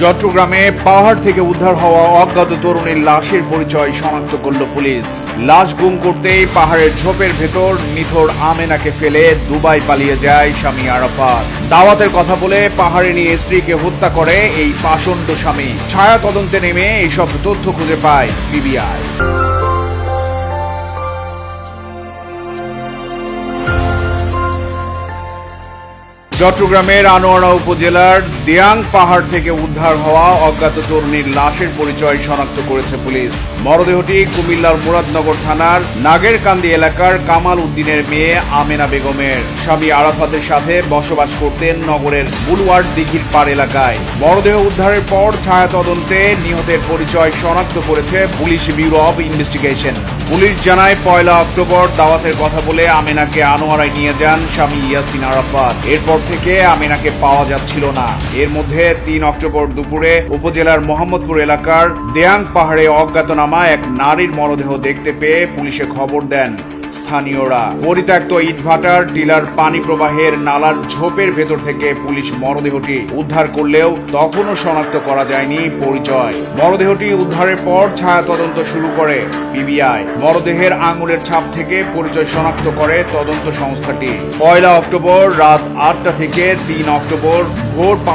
চট্টগ্রামে পাহাড় থেকে উদ্ধার হওয়া অজ্ঞাত তরুণীর লাশের পরিচয় শনাক্ত করল পুলিশ। লাশ গুম করতেই পাহাড়ের ঝোপের ভেতর নিথর আমেনাকে ফেলে দুবাই পালিয়ে যায় স্বামী আরাফাত। দাওয়াতের কথা বলে পাহাড়ে নিয়ে স্ত্রীকে হত্যা করে এই পাষণ্ড স্বামী। ছায়া তদন্তে নেমে এইসব তথ্য খুঁজে পায় পিবিআই চট্টগ্রামের আনোয়ারা উপজেলার দেয়াং পাহাড় থেকে উদ্ধার হওয়া অজ্ঞাত তরুণীর লাশের পরিচয় শনাক্ত করেছে পুলিশ। মরদেহটি কুমিল্লার মুরাদনগর থানার নাগেরকান্দি এলাকার কামাল উদ্দিনের মেয়ে আমেনা বেগমের। স্বামী আরাফাতের সাথে বসবাস করতেন নগরের বুলওয়ার্ড দিঘির পার এলাকায়। মরদেহ উদ্ধারের পর ছায়া তদন্তে নিহতের পরিচয় শনাক্ত করেছে police bureau of investigation. Police জানায়, পয়লা অক্টোবর দাওয়াতের কথা বলে আমেনাকে আনোয়ারায় নিয়ে যান স্বামী ইয়াসিন আরাফাত। এরপর থেকে আমিনাকে পাওয়া যাচ্ছিল না। এর মধ্যে তিন অক্টোবর দুপুরে উপজেলার মোহাম্মদপুর এলাকার দেয়াং পাহাড়ে অজ্ঞাতনামা এক নারীর মরদেহ দেখতে পেয়ে পুলিশে খবর দেন। স্থানীয়রা। পরিত্যক্ত ইটভাটার টিলার পানি প্রবাহের নালার ঝোপের ভেতর থেকে পুলিশ মরদেহটি উদ্ধার করলেও তখনও শনাক্ত করা যায়নি পরিচয়। মরদেহটি উদ্ধারের পর ছায়া তদন্ত শুরু করে পিবিআই মরদেহের আঙুলের ছাপ থেকে পরিচয় শনাক্ত করে তদন্ত সংস্থাটি। পয়লা অক্টোবর রাত আটটা থেকে তিন অক্টোবর ভোর পাঁচ